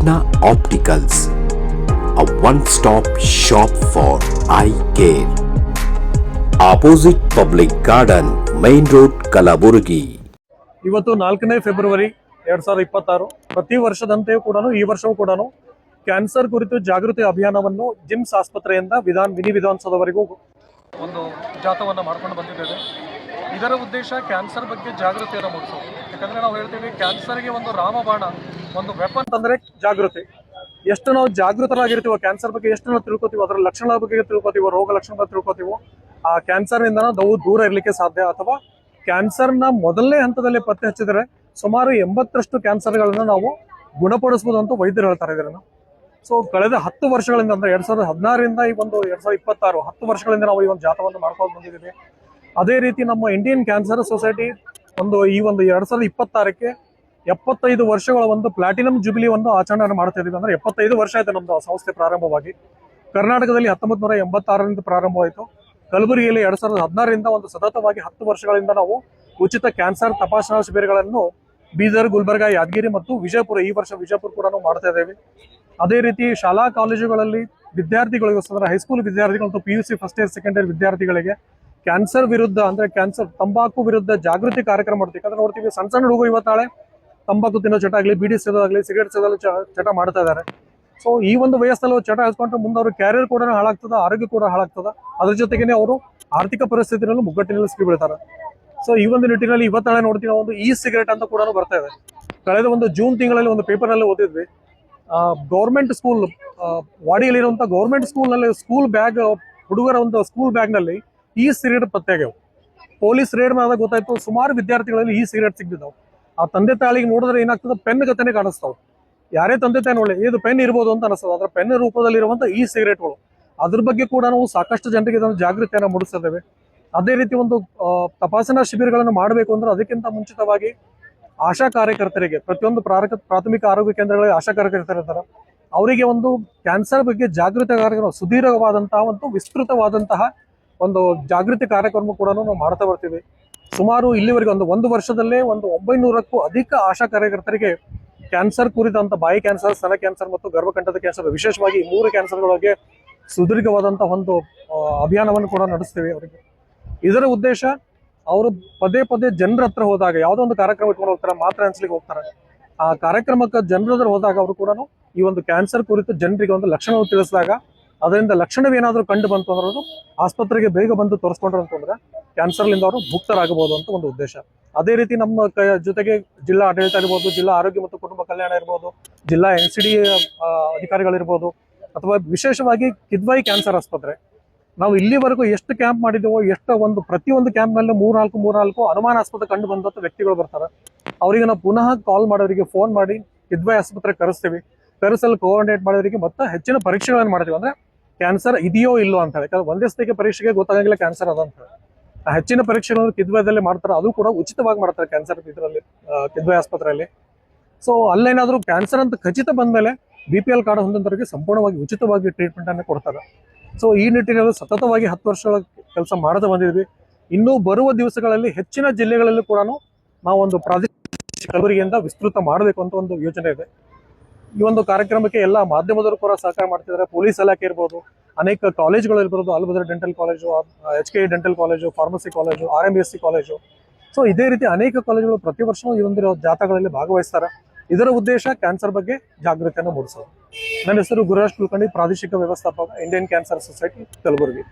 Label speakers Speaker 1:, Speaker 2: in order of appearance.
Speaker 1: Sapna opticals a one stop shop for eye care. Opposite Public Garden, Main Road, Kalaburgi.
Speaker 2: ಇವತ್ತು ನಾಲ್ಕನೇ February ಎರಡ್ ಸಾವಿರದ ಇಪ್ಪತ್ತಾರು ಪ್ರತಿ ವರ್ಷದಂತೆಯೂ ಕೂಡ ಈ ವರ್ಷವೂ ಕೂಡ ಕ್ಯಾನ್ಸರ್ ಕುರಿತು ಜಾಗೃತಿ ಅಭಿಯಾನವನ್ನು ಜಿಮ್ಸ್ ಆಸ್ಪತ್ರೆಯಿಂದ ವಿಧಾನ ಮಿನಿ ವಿಧಾನಸೌಧವರೆಗೂ ಒಂದು ಜಾಥವನ್ನು ಮಾಡ್ಕೊಂಡು ಬಂದಿದ್ದೇವೆ ಇದರ ಉದ್ದೇಶ ಕ್ಯಾನ್ಸರ್ ಬಗ್ಗೆ ಜಾಗೃತಿಯನ್ನು ಮೂಡಿಸೋದು. ಯಾಕಂದ್ರೆ ನಾವು ಹೇಳ್ತೀವಿ, ಕ್ಯಾನ್ಸರ್ಗೆ ಒಂದು ರಾಮಬಾಣ, ಒಂದು ವೆಪನ್ ಅಂದ್ರೆ ಜಾಗೃತಿ. ಎಷ್ಟು ನಾವು ಜಾಗೃತರಾಗಿರ್ತೀವೋ, ಕ್ಯಾನ್ಸರ್ ಬಗ್ಗೆ ಎಷ್ಟು ನಾವು ತಿಳ್ಕೊತೀವೋ, ಅದರ ಲಕ್ಷಣಗಳ ಬಗ್ಗೆ ತಿಳ್ಕೊತೀವೋ, ರೋಗ ಲಕ್ಷಣಗಳ ತಿಳ್ಕೊತೀವೋ, ಆ ಕ್ಯಾನ್ಸರ್ನಿಂದ ನಾವು ದೂರ ಇರಲಿಕ್ಕೆ ಸಾಧ್ಯ. ಅಥವಾ ಕ್ಯಾನ್ಸರ್ನ ಮೊದಲನೇ ಹಂತದಲ್ಲಿ ಪತ್ತೆ ಹಚ್ಚಿದರೆ ಸುಮಾರು ಎಂಬತ್ತರಷ್ಟು ಕ್ಯಾನ್ಸರ್ಗಳನ್ನ ನಾವು ಗುಣಪಡಿಸಬಹುದು ಅಂತ ವೈದ್ಯರು ಹೇಳ್ತಾರೆ ಇದನ್ನು. ಸೊ, ಕಳೆದ ಹತ್ತು ವರ್ಷಗಳಿಂದ ಅಂದ್ರೆ ಎರಡ್ ಸಾವಿರದ ಹದಿನಾರರಿಂದ ಈ ಒಂದು ಎರಡ್ ಸಾವಿರದ ಇಪ್ಪತ್ತಾರು, ಹತ್ತು ವರ್ಷಗಳಿಂದ ನಾವು ಈ ಒಂದು ಜಾಥವನ್ನು ಮಾಡ್ಕೊಂಡು ಬಂದಿದ್ದೀವಿ. ಅದೇ ರೀತಿ ನಮ್ಮ ಇಂಡಿಯನ್ ಕ್ಯಾನ್ಸರ್ ಸೊಸೈಟಿ ಒಂದು ಈ ಒಂದು ಎರಡ್ ಸಾವಿರದ ಇಪ್ಪತ್ತಾರಕ್ಕೆ ಎಪ್ಪತ್ತೈದು ವರ್ಷಗಳ ಒಂದು ಪ್ಲಾಟಿನಂ ಜುಬಿಲಿ ಒಂದು ಆಚರಣೆ ಮಾಡ್ತಾ ಇದ್ದೀವಿ. ಅಂದ್ರೆ ಎಪ್ಪತ್ತೈದು ವರ್ಷ ಆಯ್ತು ನಮ್ಮದು ಸಂಸ್ಥೆ ಪ್ರಾರಂಭವಾಗಿ. ಕರ್ನಾಟಕದಲ್ಲಿ ಹತ್ತೊಂಬತ್ತು ನೂರ ಎಂಬತ್ತಾರರಿಂದ ಪ್ರಾರಂಭವಾಯಿತು. ಕಲಬುರಗಿಯಲ್ಲಿ ಎರಡ್ ಸಾವಿರದ ಹದಿನಾರರಿಂದ ಒಂದು ಸತತವಾಗಿ ಹತ್ತು ವರ್ಷಗಳಿಂದ ನಾವು ಉಚಿತ ಕ್ಯಾನ್ಸರ್ ತಪಾಸಣಾ ಶಿಬಿರಗಳನ್ನು ಬೀದರ್, ಗುಲ್ಬರ್ಗ, ಯಾದಗಿರಿ ಮತ್ತು ವಿಜಯಪುರ, ಈ ವರ್ಷ ವಿಜಯಪುರ ಕೂಡ ನಾವು ಮಾಡ್ತಾ ಇದ್ದೇವೆ. ಅದೇ ರೀತಿ ಶಾಲಾ, ಕಾಲೇಜುಗಳಲ್ಲಿ ವಿದ್ಯಾರ್ಥಿಗಳಿಗೋಸ್ಕರ ಹೈಸ್ಕೂಲ್ ವಿದ್ಯಾರ್ಥಿಗಳು ಮತ್ತು P U C first year second year ವಿದ್ಯಾರ್ಥಿಗಳಿಗೆ ಕ್ಯಾನ್ಸರ್ ವಿರುದ್ಧ, ಅಂದ್ರೆ ಕ್ಯಾನ್ಸರ್ ತಂಬಾಕು ವಿರುದ್ಧ ಜಾಗೃತಿ ಕಾರ್ಯಕ್ರಮ ಮಾಡ್ತೀವಿ. ಯಾಕಂದ್ರೆ ನೋಡ್ತೀವಿ, ಸಣ್ಣ ಸಣ್ಣ ಹುಡುಗರು ಇವತ್ತಾಳೆ ತಂಬಾಕು ತಿನ್ನೋ ಚಟ ಆಗಲಿ, ಬಿಡಿ ಸೇದೋದಾಗಲಿ, ಸಿಗರೇಟ್ ಸೇದಲು ಚ- ಚಟ ಮಾಡ್ತಾ ಇದ್ದಾರೆ ಸೊ ಈ ಒಂದು ವಯಸ್ಸಲ್ಲಿ ಚಟ ಹಚ್ಕೊಂಡ್ರೆ ಮುಂದೆ ಅವ್ರ ಕ್ಯಾರಿಯರ್ ಕೂಡ ಹಾಳಾಗ್ತದ, ಆರೋಗ್ಯ ಕೂಡ ಹಾಳಾಗ್ತದ. ಅದ್ರ ಜೊತೆಗೇನೆ ಅವರು ಆರ್ಥಿಕ ಪರಿಸ್ಥಿತಿನಲ್ಲೂ ಮುಗ್ಗಟ್ಟಿನಲ್ಲಿ ಸಿಕ್ಕಿ ಬೀಳ್ತಾರೆ. ಸೊ ಈ ಒಂದು ನಿಟ್ಟಿನಲ್ಲಿ ಇವತ್ತಾಳೆ ನೋಡ್ತೀವಿ ಒಂದು ಇ ಸಿಗರೇಟ್ ಅಂತ ಕೂಡ ಬರ್ತಾ ಇದೆ. ಕಳೆದ ಒಂದು ಜೂನ್ ತಿಂಗಳಲ್ಲಿ ಒಂದು ಪೇಪರ್ನಲ್ಲಿ ಓದಿದ್ವಿ. ಗೌರ್ಮೆಂಟ್ ಸ್ಕೂಲ್ ವಾಡಿಯಲ್ಲಿರುವಂಥ ಗೌರ್ಮೆಂಟ್ ಸ್ಕೂಲ್ನಲ್ಲಿ ಸ್ಕೂಲ್ ಬ್ಯಾಗ್ ಹುಡುಗರ ಒಂದು ಸ್ಕೂಲ್ ಬ್ಯಾಗ್ನಲ್ಲಿ ಈ ಸಿಗರೇಟ್ ಆಗ್ಯಾವ ಪೊಲೀಸ್ ರೇಡ್ ಮಾಡಿದಾಗ ಗೊತ್ತಾಯ್ತು, ಸುಮಾರು ವಿದ್ಯಾರ್ಥಿಗಳಲ್ಲಿ ಈ ಸಿಗರೇಟ್ ಸಿಗ್ತಿದ್ದಾವೆ. ಆ ತಂದೆ ತಾಯಿಗೆ ನೋಡಿದ್ರೆ ಏನಾಗ್ತದೆ, ಪೆನ್ ಗತನೆ ಕಾಣಿಸ್ತಾವೆ. ಯಾರೇ ತಂದೆ ತಾಯಿ ನೋಡಲಿ, ಇದು ಪೆನ್ ಇರ್ಬೋದು ಅಂತ ಅನಿಸ್ತದೆ. ಅದರ ಪೆನ್ ರೂಪದಲ್ಲಿರುವಂತಹ ಈ ಸಿಗರೇಟ್ಗಳು, ಅದ್ರ ಬಗ್ಗೆ ಕೂಡ ನಾವು ಸಾಕಷ್ಟು ಜನರಿಗೆ ಇದನ್ನು ಜಾಗೃತಿಯನ್ನು ಮೂಡಿಸಿದ್ದೇವೆ. ಅದೇ ರೀತಿ ಒಂದು ತಪಾಸಣಾ ಶಿಬಿರಗಳನ್ನು ಮಾಡಬೇಕು ಅಂದ್ರೆ ಅದಕ್ಕಿಂತ ಮುಂಚಿತವಾಗಿ ಆಶಾ ಕಾರ್ಯಕರ್ತರಿಗೆ, ಪ್ರತಿಯೊಂದು ಪ್ರಾಥಮಿಕ ಆರೋಗ್ಯ ಕೇಂದ್ರಗಳಲ್ಲಿ ಆಶಾ ಕಾರ್ಯಕರ್ತರು ಇರ್ತಾರೆ. ಅವರಿಗೆ ಒಂದು ಕ್ಯಾನ್ಸರ್ ಬಗ್ಗೆ ಜಾಗೃತಿ ಕಾರ್ಯಕ್ರಮ ಸುದೀರ್ಘವಾದಂತಹ ಒಂದು ವಿಸ್ತೃತವಾದಂತಹ ಒಂದು ಜಾಗೃತಿ ಕಾರ್ಯಕ್ರಮ ಕೂಡ ನಾವು ಮಾಡ್ತಾ ಬರ್ತೀವಿ. ಸುಮಾರು ಇಲ್ಲಿವರೆಗೆ ಒಂದು ಒಂದು ವರ್ಷದಲ್ಲೇ ಒಂದು ಒಂಬೈನೂರಕ್ಕೂ ಅಧಿಕ ಆಶಾ ಕಾರ್ಯಕರ್ತರಿಗೆ ಕ್ಯಾನ್ಸರ್ ಕುರಿತಂತ ಬಾಯಿ ಕ್ಯಾನ್ಸರ್ ಸ್ತನ ಕ್ಯಾನ್ಸರ್ ಮತ್ತು ಗರ್ಭಕಂಠದ ಕ್ಯಾನ್ಸರ್ ವಿಶೇಷವಾಗಿ ಈ ಮೂರು ಕ್ಯಾನ್ಸರ್ಗಳಿಗೆ ಸುದೀರ್ಘವಾದಂತಹ ಒಂದು ಅಭಿಯಾನವನ್ನು ಕೂಡ ನಡೆಸ್ತೀವಿ ಅವರಿಗೆ. ಇದರ ಉದ್ದೇಶ ಅವರು ಪದೇ ಪದೇ ಜನರ ಹತ್ರ ಹೋದಾಗ, ಯಾವುದೋ ಒಂದು ಕಾರ್ಯಕ್ರಮ ಇಟ್ಕೊಂಡು ಹೋಗ್ತಾರೆ, ಮಾತ್ರ ಅನ್ಸ್ಲಿಕ್ಕೆ ಹೋಗ್ತಾರೆ. ಆ ಕಾರ್ಯಕ್ರಮಕ್ಕೆ ಜನರ ಹೋದಾಗ ಅವರು ಕೂಡ ಈ ಒಂದು ಕ್ಯಾನ್ಸರ್ ಕುರಿತು ಜನರಿಗೆ ಒಂದು ಲಕ್ಷಣವನ್ನು ತಿಳಿಸಿದಾಗ ಅದರಿಂದ ಲಕ್ಷಣವೇನಾದರೂ ಕಂಡು ಬಂತು ಅಂದ್ರೆ ಅದು ಆಸ್ಪತ್ರೆಗೆ ಬೇಗ ಬಂದು ತೋರಿಸ್ಕೊಂಡ್ರು ಅಂತಂದ್ರೆ ಕ್ಯಾನ್ಸರ್ಲಿಂದ ಅವರು ಮುಕ್ತರಾಗಬಹುದು ಅಂತ ಒಂದು ಉದ್ದೇಶ. ಅದೇ ರೀತಿ ನಮ್ಮ ಜೊತೆಗೆ ಜಿಲ್ಲಾ ಆಡಳಿತ ಇರ್ಬೋದು ಜಿಲ್ಲಾ ಆರೋಗ್ಯ ಮತ್ತು ಕುಟುಂಬ ಕಲ್ಯಾಣ ಇರ್ಬೋದು ಜಿಲ್ಲಾ ಎನ್ ಸಿ ಡಿ ಅಧಿಕಾರಿಗಳಿರ್ಬೋದು, ಅಥವಾ ವಿಶೇಷವಾಗಿ ಕಿದ್ವಾಯಿ ಕ್ಯಾನ್ಸರ್ ಆಸ್ಪತ್ರೆ. ನಾವು ಇಲ್ಲಿವರೆಗೂ ಎಷ್ಟು ಕ್ಯಾಂಪ್ ಮಾಡಿದ್ದೇವೋ ಎಷ್ಟು ಒಂದು ಪ್ರತಿಯೊಂದು ಕ್ಯಾಂಪ್ನಲ್ಲಿ ಮೂರ್ನಾಲ್ಕು ಮೂರ್ನಾಲ್ಕು ಅನುಮಾನಾಸ್ಪದ ಕಂಡು ಬಂದಂಥ ವ್ಯಕ್ತಿಗಳು ಬರ್ತಾರೆ. ಅವರಿಗೆ ನಾವು ಪುನಃ ಕಾಲ್ ಮಾಡೋರಿಗೆ ಫೋನ್ ಮಾಡಿ ಕಿದ್ವಾಯಿ ಆಸ್ಪತ್ರೆ ಕರೆಸ್ತೀವಿ. ಕರೆಸಲು ಕೋಆರ್ಡಿನೇಟ್ ಮಾಡೋರಿಗೆ ಮತ್ತೆ ಹೆಚ್ಚಿನ ಪರೀಕ್ಷೆಗಳನ್ನು ಮಾಡ್ತೀವಿ. ಅಂದ್ರೆ ಕ್ಯಾನ್ಸರ್ ಇದೆಯೋ ಇಲ್ಲೋ ಅಂತ ಹೇಳಿ. ಯಾಕಂದ್ರೆ ಒಂದೇ ಸ್ಥಿತಿಗೆ ಪರೀಕ್ಷೆಗೆ ಗೊತ್ತಾಗಂಗಿಲ್ಲ ಕ್ಯಾನ್ಸರ್ ಅದ ಅಂತ ಹೆಚ್ಚಿನ ಪರೀಕ್ಷೆಗಳನ್ನು ಕಿದ್ವೆಯಲ್ಲಿ ಮಾಡ್ತಾರೆ. ಅದು ಕೂಡ ಉಚಿತವಾಗಿ ಮಾಡ್ತಾರೆ ಕ್ಯಾನ್ಸರ್ ಇದರಲ್ಲಿ ಕಿದ್ವಯ ಆಸ್ಪತ್ರೆಯಲ್ಲಿ. ಸೊ ಅಲ್ಲೇನಾದ್ರೂ ಕ್ಯಾನ್ಸರ್ ಅಂತ ಖಚಿತ ಬಂದ್ಮೇಲೆ ಬಿ ಪಿ ಎಲ್ ಕಾರ್ಡ್ ಹೊಂದಿದವರಿಗೆ ಸಂಪೂರ್ಣವಾಗಿ ಉಚಿತವಾಗಿ ಟ್ರೀಟ್ಮೆಂಟ್ ಅನ್ನು ಕೊಡ್ತಾರೆ. ಸೊ ಈ ನಿಟ್ಟಿನಲ್ಲಿ ಸತತವಾಗಿ ಹತ್ತು ವರ್ಷಗಳ ಕೆಲಸ ಮಾಡದೆ ಬಂದಿದ್ವಿ ಇನ್ನೂ ಬರುವ ದಿವಸಗಳಲ್ಲಿ ಹೆಚ್ಚಿನ ಜಿಲ್ಲೆಗಳಲ್ಲಿ ಕೂಡ ನಾವು ಒಂದು ಪ್ರಾದೇಶಿಕ ಕಲಬುರಗಿಯಿಂದ ವಿಸ್ತೃತ ಮಾಡಬೇಕು ಅಂತ ಒಂದು ಯೋಜನೆ ಇದೆ. ಈ ಒಂದು ಕಾರ್ಯಕ್ರಮಕ್ಕೆ ಎಲ್ಲ ಮಾಧ್ಯಮದವರು ಕೂಡ ಸಹಕಾರ ಮಾಡ್ತಿದ್ದಾರೆ. ಪೊಲೀಸ್ ಇಲಾಖೆ ಇರ್ಬೋದು, ಅನೇಕ ಕಾಲೇಜುಗಳು ಇರ್ಬೋದು Albadar dental college H K dental college, pharmacy college R M S C college. So ಇದೇ ರೀತಿ ಅನೇಕ ಕಾಲೇಜುಗಳು ಪ್ರತಿ ವರ್ಷವೂ ಈ ಒಂದು ಜಾಥಾಗಳಲ್ಲಿ ಭಾಗವಹಿಸ್ತಾರೆ. ಇದರ ಉದ್ದೇಶ ಕ್ಯಾನ್ಸರ್ ಬಗ್ಗೆ ಜಾಗೃತಿಯನ್ನು ಮೂಡಿಸೋದು. ನನ್ನ ಹೆಸರು ಗುರುರಾಜ್ ಕುಲಕರ್ಣಿ, ಪ್ರಾದೇಶಿಕ ವ್ಯವಸ್ಥಾಪಕ ಇಂಡಿಯನ್ ಕ್ಯಾನ್ಸರ್ ಸೊಸೈಟಿ ಕಲಬುರಗಿ.